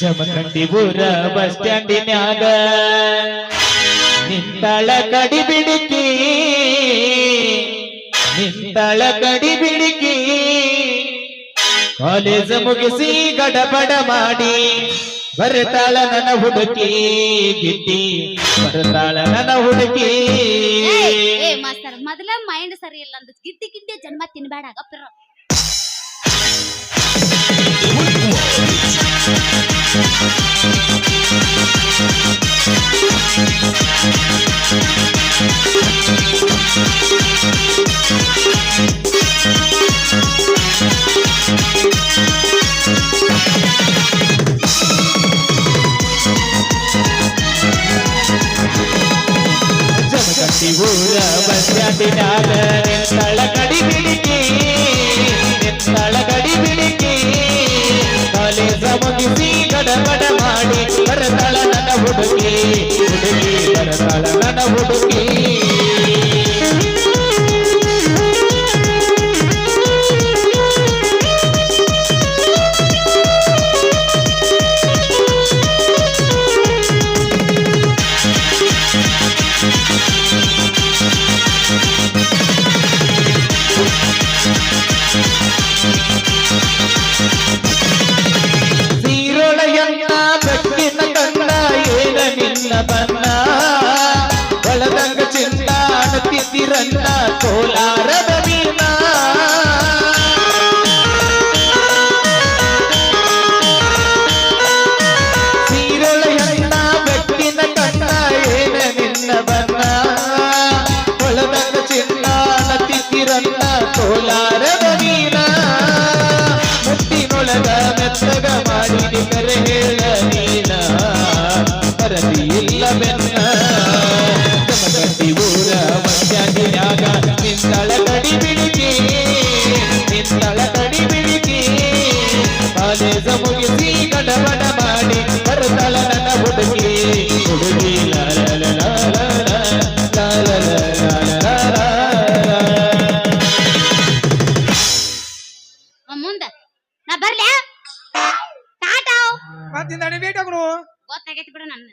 ಜಮಖಂಡಿ ಊರ ಬಸ್ ಸ್ಟ್ಯಾಂಡಿನ್ಯಾಗ ನಿಂತಳ ಕಡಿ ಬಿಡಿಕಿ, ನಿಂತಳ ಕಡಿ ಬಿಡಿಕಿ, ಕಾಲೇಜ್ ಮುಗಿಸಿ ಗಡಬಡ ಮಾಡಿ ಬರ್ತಾಳ ನನ್ನ ಹುಡುಕಿ ಗಿಟ್ಟಿ ಬರ್ತಾಳ ನನ್ನ ಹುಡುಕಿ. ಮಾಸ್ತರ್ ಮೊದಲ ಮೈಂಡ್ ಸರಿ ಇಲ್ಲ ಅಂದ್ರೆ ಗಿಟ್ಟಿ ಗಿಟ್ಟಿ ಜನ್ಮ ತಿನ್ಬೇಡ ಗಪ್ಪಿರ ಜಮಖಂಡಿ ಊರ ಬಸ್ ಸ್ಟ್ಯಾಂಡಿನ್ಯಾಗ ನಿಂತಾಳ you feel bye ಮುಂದ. ನಾ ಬರ್ಲ್ಯಾ ಟಾಟಾ ಮತ್ತಿಂದ ಅಡಿಬೇಟು ಗೊತ್ತಾಗೈತಿ ಬಿಡು ನನ್ನ